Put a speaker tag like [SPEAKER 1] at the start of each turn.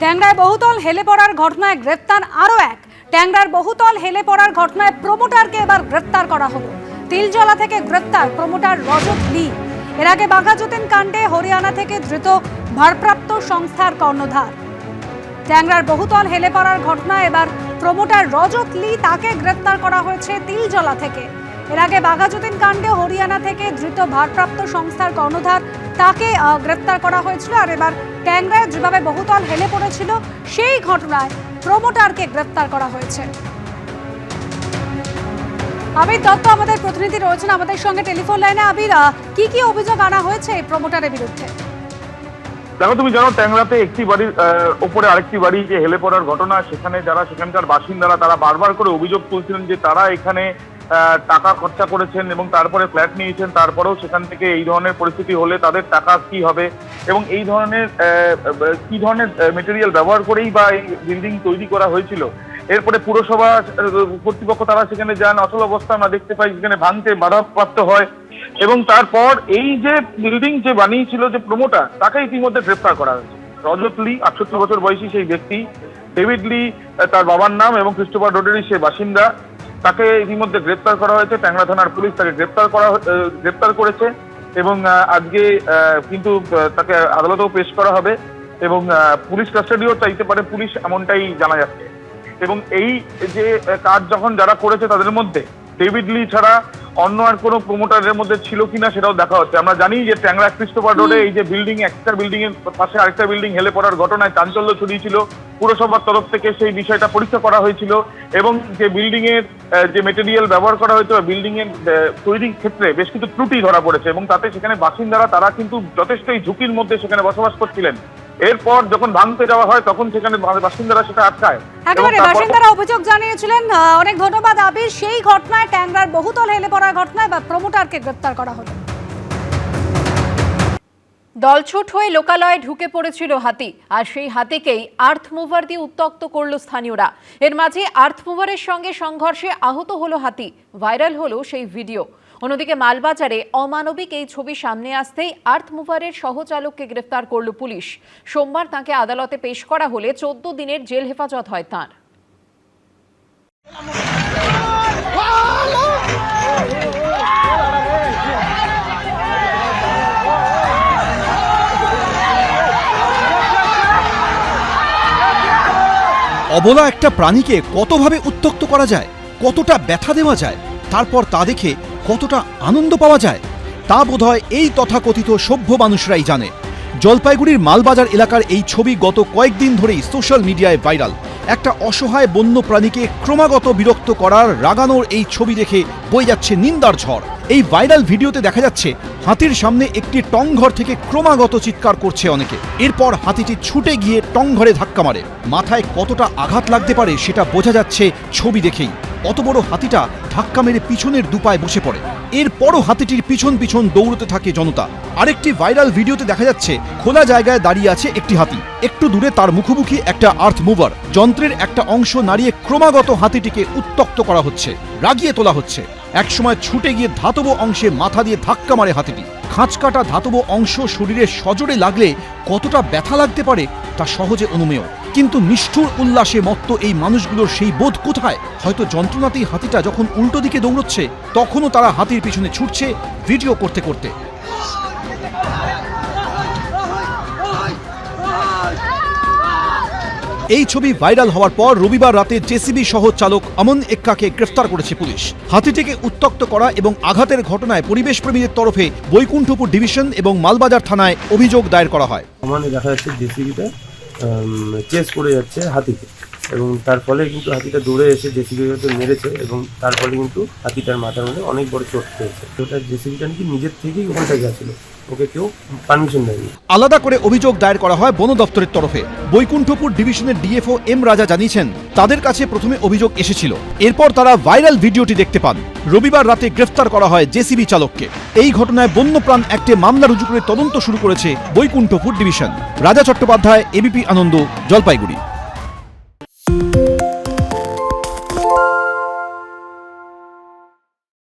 [SPEAKER 1] ট্যাংরায় বহুতল হেলে পড়ার ঘটনায় গ্রেফতার আরও এক। ট্যাংরার বহুতল হেলে পড়ার ঘটনায় প্রমোটারকে এবার গ্রেফতার করা হলো। তিলজলা থেকে গ্রেফতার প্রমোটার রজত লি। এর আগে বাঘাযতীন কাণ্ডে হরিয়ানা থেকে ধৃত ভারপ্রাপ্ত সংস্থার কর্ণধার। ট্যাংরার বহুতল হেলে পড়ার ঘটনায় এবার প্রমোটার রজত লি তাকে গ্রেফতার করা হয়েছে তিলজলা থেকে। এর আগে বাঘাযতীন কাণ্ডে হরিয়ানা থেকে ধৃত ভারপ্রাপ্ত সংস্থার কর্ণধার তাকে আহ, গ্রেফতার করা হয়েছিল আর এবার ট্যাংরায় যেভাবে বহুতল হেলে পড়েছিল সেই ঘটনায় প্রমোটারকে গ্রেপ্তার করা হয়েছে। আবির দত্ত আমাদের প্রতিনিধি রয়েছেন আমাদের সঙ্গে টেলিফোন লাইনে। আবির কি কি অভিযোগ আনা হয়েছে এই প্রমোটারের বিরুদ্ধে?
[SPEAKER 2] দেখো তুমি জানো ট্যাংরাতে একটি বাড়ির ওপরে আরেকটি বাড়ি যে হেলে পড়ার ঘটনা সেখানে যারা সেখানকার বাসিন্দারা তারা বারবার করে অভিযোগ তুলছিলেন যে তারা এখানে টাকা খরচা করেছেন এবং তারপরে ফ্ল্যাট নিয়েছেন, তারপরেও সেখান থেকে এই ধরনের পরিস্থিতি হলে তাদের টাকা কি হবে এবং এই ধরনের কি ধরনের মেটেরিয়াল ব্যবহার করেই বা এই বিল্ডিং তৈরি করা হয়েছিল। এরপরে পুরসভা কর্তৃপক্ষ তারা সেখানে যান, অচল অবস্থা আমরা দেখতে পাই, সেখানে ভাঙতে বাধাপ্রাপ্ত হয় এবং তারপর এই যে বিল্ডিং যে বানিয়েছিল যে প্রমোটার তাকে ইতিমধ্যে গ্রেফতার করা হয়েছে। রজত লি, আটষট্টি বছর বয়সী সেই ব্যক্তি, ডেভিড লি তার বাবার নাম এবং খ্রিস্টোফার রোডেরই সে বাসিন্দা। তাকে ইতিমধ্যে গ্রেপ্তার করা হয়েছে। ট্যাংরা থানার পুলিশ তাকে গ্রেপ্তার করা গ্রেপ্তার করেছে এবং আজকে কিন্তু তাকে আদালতেও পেশ করা হবে এবং পুলিশ কাস্টাডিও চাইতে পারে পুলিশ এমনটাই জানা যাচ্ছে। এবং এই যে কাজ যখন যারা করেছে তাদের মধ্যে ডেভিড লি ছাড়া অন্য আর কোনো প্রমোটারের মধ্যে ছিল কিনা সেটাও দেখা হচ্ছে। আমরা জানি যে ট্যাংরা ক্রিস্টোফার রোডে এই যে বিল্ডিং একটা বিল্ডিং এর পাশে আরেকটা বিল্ডিং হেলে পড়ার ঘটনায় চাঞ্চল্য ছড়িয়েছিল পুরসভার তরফ থেকে সেই বিষয়টা পরীক্ষা করা হয়েছিল এবং যে বিল্ডিং এর যে মেটেরিয়াল ব্যবহার করা হয়েছে বিল্ডিং এর তৈরির ক্ষেত্রে বেশ কিছু ত্রুটি ধরা পড়েছে এবং তাতে সেখানে বাসিন্দারা তারা কিন্তু যথেষ্টই ঝুঁকির মধ্যে সেখানে বসবাস করছিলেন। এরপর যখন ভাঙতে যাওয়া হয় তখন সেখানে বাসিন্দারা সেটা আটকায়।
[SPEAKER 1] একেবারে বাসিন্দারা অভিযোগ জানিয়েছিলেন অনেক ধন্যবাদ আবির। সেই ঘটনায় ট্যাংরার বহুতল হেলে পড়ার ঘটনায় বা প্রমোটারকে গ্রেপ্তার করা হলো।
[SPEAKER 3] দলছুট হয়ে লোকালয়ে ঢুকে পড়েছিল হাতি, আর সেই হাতিকেই আর্থ মুভার দিয়ে উত্তক্ত করল স্থানীয়রা। এর মাঝে আর্থ মুভারের সঙ্গে সংঘর্ষে আহত হলো হাতি, ভাইরাল হলো সেই ভিডিও। অন্যদিকে মালবাজারে অমানবিক এই ছবি সামনে আসতেই আর্থ মুভারের সহচালককে গ্রেফতার করল পুলিশ। সোমবার তাকে আদালতে পেশ করা হলে চোদ্দ দিনের জেল হেফাজত হয় তাঁর।
[SPEAKER 4] অবলা একটা প্রাণীকে কতভাবে উত্তক্ত করা যায়, কতটা ব্যথা দেওয়া যায়, তারপর তা দেখে কতটা আনন্দ পাওয়া যায়, তা বোধহয় এই তথাকথিত সভ্য মানুষরাই জানে। জলপাইগুড়ির মালবাজার এলাকার এই ছবি গত কয়েকদিন ধরেই সোশ্যাল মিডিয়ায় ভাইরাল। একটা অসহায় বন্য প্রাণীকে ক্রমাগত বিরক্ত করার রাগানোর এই ছবি দেখে বয়ে যাচ্ছে নিন্দার ঝড়। এই ভাইরাল ভিডিওতে দেখা যাচ্ছে, হাতির সামনে একটি টংঘর থেকে ক্রমাগত চিৎকার করছে অনেকে। এরপর হাতিটি ছুটে গিয়ে টংঘরে ধাক্কা মারে। মাথায় কতটা আঘাত লাগতে পারে সেটা বোঝা যাচ্ছে ছবি দেখেই। অত বড় হাতিটা ধাক্কা মেরে পিছনের দুপায় বসে পড়ে। এরপরও হাতিটির পিছন পিছন দৌড়তে থাকে জনতা। আরেকটি ভাইরাল ভিডিওতে দেখা যাচ্ছে, খোলা জায়গায় দাঁড়িয়ে আছে একটি হাতি। একটু দূরে তার মুখোমুখি একটা আর্থ মুভার। যন্ত্রের একটা অংশ নাড়িয়ে ক্রমাগত হাতিটিকে উত্তক্ত করা হচ্ছে, রাগিয়ে তোলা হচ্ছে। একসময় ছুটে গিয়ে ধাতব অংশে মাথা দিয়ে ধাক্কা মারে হাতিটি। খাঁচকাটা ধাতব অংশ শরীরে সজোরে লাগলে কতটা ব্যথা লাগতে পারে তা সহজে অনুমেয়। কিন্তু নিষ্ঠুর উল্লাসে মত্ত এই মানুষগুলোর সেই বোধ কোথায়? হয়তো যন্ত্রণাতেই হাতিটা যখন উল্টো দিকে দৌড়চ্ছে, তখনও তারা হাতির পিছনে ছুটছে ভিডিও করতে করতে। এই ছবি ভাইরাল হওয়ার পর রবিবার রাতে জেসিবি সহ চালক অমন এক্কাকে গ্রেফতার করেছে পুলিশ। হাতিটিকে উত্তক্ত করা এবং আঘাতের ঘটনায় পরিবেশ প্রেমীদের তরফে বৈকুণ্ঠপুর ডিভিশন এবং মালবাজার থানায় অভিযোগ দায়ের করা হয়।
[SPEAKER 5] দেখা যাচ্ছে জেসিবিটা চেস করে যাচ্ছে হাতিকে। এবং তার ফলে কিন্তু হাতিটা দৌড়ে এসে জেসিবিটাকে মেরেছে এবং তার ফলে কিন্তু হাতিটার মাথার মধ্যে অনেক বড় চোট পেয়েছে। তো ওটা জেসিবিটা নাকি নিজের থেকেই ওখানটায় গেছিল। ওকে কেউ পারমিশন দেয়নি।
[SPEAKER 4] আলাদা করে অভিযোগ দায়ের করা হয় বন দপ্তরের তরফে। বৈকুণ্ঠপুর ডিভিশনের ডিএফও এম রাজা জানিয়েছেন, তাদের কাছে প্রথমে অভিযোগ এসেছিল। এরপর তারা ভাইরাল ভিডিওটি দেখতে পান। রবিবার রাতে গ্রেফতার করা হয় জেসিবি চালককে। এই ঘটনায় বন্যপ্রাণ একটি মামলা রুজু করে তদন্ত শুরু করেছে বৈকুণ্ঠপুর ডিভিশন। রাজা চট্টোপাধ্যায়, এবিপি আনন্দ, জলপাইগুড়ি।